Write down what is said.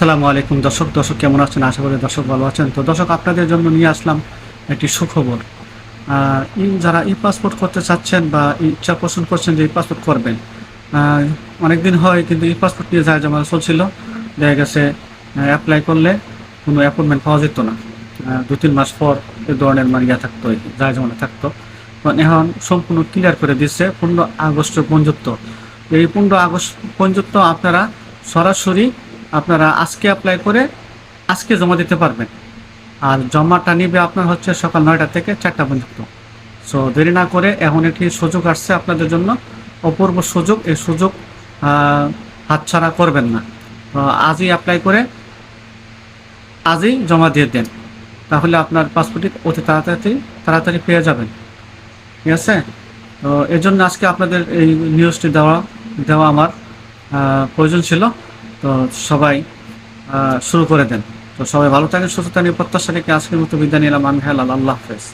আসসালামু আলাইকুম দর্শক দর্শক কেমন আছেন? আশা করি দর্শক ভালো আছেন। তো দর্শক, আপনাদের জন্য নিয়ে আসলাম একটি সুখবর। যারা ই পাসপোর্ট করতে চাচ্ছেন বা ইচ্ছা পোষণ করছেন যে ই পাসপোর্ট করবেন অনেকদিন হয় কিন্তু ই পাসপোর্ট নিয়ে যায় জমা চলছিল। দেখা গেছে অ্যাপ্লাই করলে কোনো অ্যাপয়েন্টমেন্ট পাওয়া যেত না। দু তিন মাস পর এই ধরনের মানে ইয়ে থাকতো যায় জমা থাকতো। এখন সম্পূর্ণ ক্লিয়ার করে দিচ্ছে, পনেরো আগস্ট পর্যন্ত। এই পনেরো আগস্ট পর্যন্ত আপনারা সরাসরি আপনারা আজকে অ্যাপ্লাই করে আজকে জমা দিতে পারবেন। আর জমাটা নিবে আপনার হচ্ছে সকাল নয়টা থেকে চারটা পর্যন্ত। সো দেরি না করে এখন একটি সুযোগ আসছে আপনাদের জন্য। অপূর্ব সুযোগ, এই সুযোগ হাতছাড়া করবেন না। আজই অ্যাপ্লাই করে আজই জমা দিয়ে দেন। তাহলে আপনার পাসপোর্টটি অতি তাড়াতাড়ি তাড়াতাড়ি পেয়ে যাবেন। ঠিক আছে? তো এর জন্য আজকে আপনাদের এই নিউজটি দেওয়া দেওয়া আমার প্রয়োজন ছিল। তো সবাই শুরু করে দেন। তো সবাই ভালো থাকেন, সুস্থ এই প্রত্যাশা রেখে আজকের মতো বিদায় নিলাম। আমি হেলাল আল্লাহ হাফেজ।